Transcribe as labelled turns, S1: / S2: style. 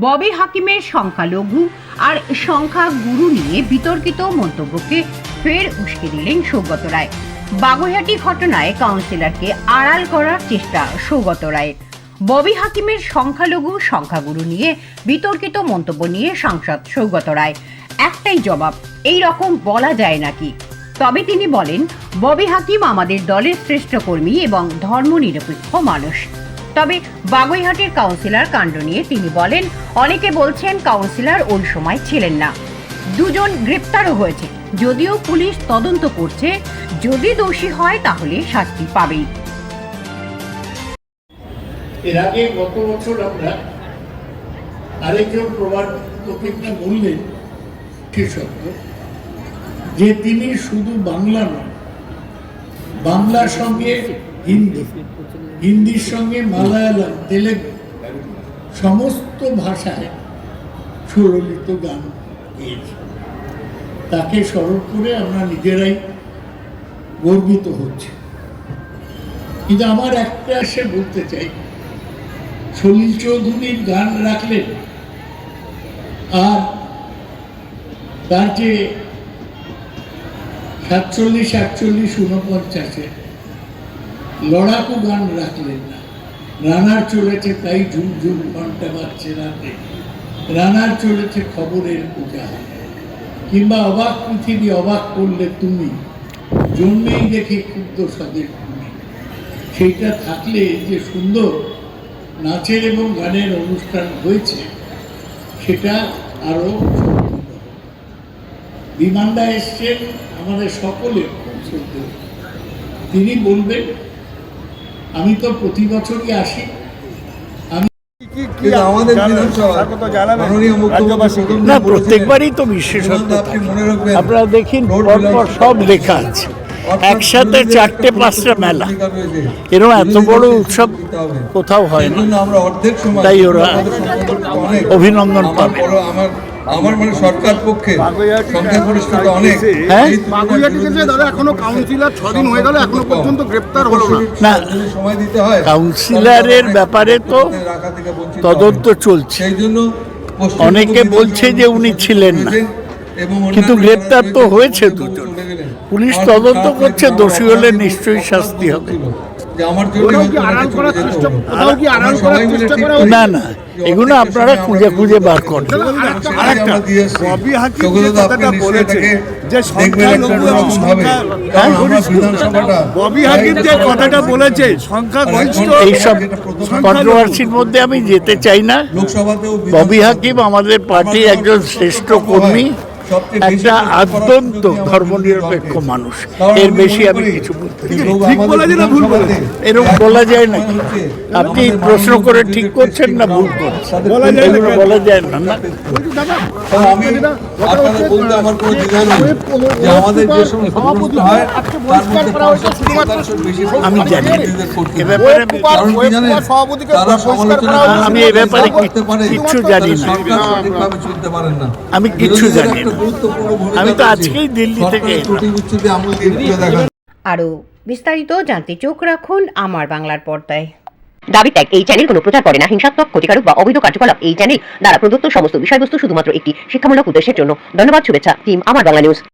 S1: ববি হাকিমের সংখ্যালঘু আর সংখ্যা গুরু নিয়ে বিতর্কিত মন্তব্যকে ফের উস্কে দিলেন সৌগত রায়। বাগুইহাটি ঘটনায় কাউন্সিলরকে আড়াল করার চেষ্টা সৌগত রায়ের। ববি হাকিমের সংখ্যালঘু সংখ্যাগুরু নিয়ে বিতর্কিত মন্তব্য নিয়ে সাংসদ সৌগত রায়। একটাই জবাব, এই রকম বলা যায় নাকি? তবে তিনি বলেন, ববি হাকিম আমাদের দলের শ্রেষ্ঠ কর্মী এবং ধর্মনিরপেক্ষ মানুষ। তবে বাগুইহাটের কাউন্সিলর কাণ্ড নিয়ে তিনি বলেন, অনেকে বলছেন কাউন্সিলর ওই সময় ছিলেন না। দুজন গ্রেপ্তারও হয়েছে। যদিও পুলিশ তদন্ত করছে, যদি দোষী হয় তাহলে শাস্তি পাবেই।
S2: এর আগে গত বছর আমরা আরেকজন প্রবাদ বললেন সত্য যে তিনি শুধু বাংলা নন, বাংলার সঙ্গে হিন্দি। হিন্দির সঙ্গে মালায়ালাম, তেলেগু, সমস্ত ভাষায় সুরলিত গান গেয়েছে। তাকে স্মরণ করে আমরা নিজেরাই গর্বিত হচ্ছে। কিন্তু আমার একটা সে বলতে চাই, সলিল চৌধুরীর গান রাখলেন আর তার যে সাতচল্লিশ, আটচল্লিশ উনপঞ্চাশে লড়াকু গান রাখলেন না। রানার চলেছে তাই ঝুম ঝুম ঘণ্টা বাজছে রাতে। রানার চলেছে খবরের পূজা কিংবা অবাক পৃথিবী অবাক করলে তুমি। জন্মেই দেখে ক্ষুদ্র সদের তুমি। সেইটা থাকলে যে সুন্দর নাচের এবং গানের অনুষ্ঠান হয়েছে, সেটা আরও বিমানদা এসছেন আমাদের সকলের খুব শ্রদ্ধেয়। তিনি বলবেন আমি তো প্রতি বছরই আসি।
S3: না প্রত্যেকবারই তো বিশেষত্ব আপনারা দেখেন
S4: রোড
S3: পরপর সব লেখা আছে। একসাথে চারটে পাঁচটা মেলা। এরকম এত বড় উৎসব কোথাও হয় না। তাই ওরা অভিনন্দন পাবে।
S4: আমার মানে সরকার পক্ষে সংখ্যাগরিষ্ঠতা অনেক
S3: হ্যাঁ?
S5: দাদা এখনও কাউন্সিলর ছদিন হয়ে গেল এখনও পর্যন্ত গ্রেপ্তার হলো না
S3: না।
S4: সময় দিতে হয়
S3: কাউন্সিলরের ব্যাপারে তো তদন্ত চলছে
S4: সেই জন্য
S3: অনেকে বলছে যে উনি ছিলেন না। কিন্তু গ্রেপ্তার তো হয়েছে দুজন। পুলিশ তদন্ত করছে, দোষী হলে নিশ্চয়ই শাস্তি হবে। না না এগুলো আপনারা খুঁজে খুঁজে বার করেন।
S5: ববি হাকিম কথাটা বলেছে, যে সংখ্যালঘু এবং সংখ্যা- ববি হাকিম যে কথাটা বলেছে সংখ্যাগরিষ্ঠ
S3: এইসব কন্ট্রোভার্সির মধ্যে আমি যেতে চাই না। ববি হাকিম আমাদের পার্টির একজন শ্রেষ্ঠ কর্মী। একটা আদ্যন্ত ধর্মনিরপেক্ষ মানুষ। এর বেশি আমি কিছু বলতে? এরকম বলা যায় না। আপনি প্রশ্ন করে ঠিক করছেন না ভুল করছেন।
S5: বলা যায় না
S3: না
S4: আমি হয়
S3: জানি। এ ব্যাপারে আমি- এ ব্যাপারে কিচ্ছু জানি না। আমি কিচ্ছু জানি না।
S4: গুরুত্বপূর্ণ ভূমিকা
S3: আমি তো আজকেই দিল্লি থেকে
S1: আরও বিস্তারিত জানতে চোখ রাখুন আমার বাংলার পর্দায়। দাবি ত্যাগ এই চ্যানেল কোনো প্রচার করে না হিংসাত্মক ক্ষতিকারক বা অবৈধ কার্যকলাপ এই চ্যানেল দ্বারা প্রদত্ত সমস্ত বিষয়বস্তু শুধুমাত্র একটি শিক্ষামূলক উদ্দেশ্যের জন্য। ধন্যবাদ শুভেচ্ছা টিম আমার বাংলা নিউজ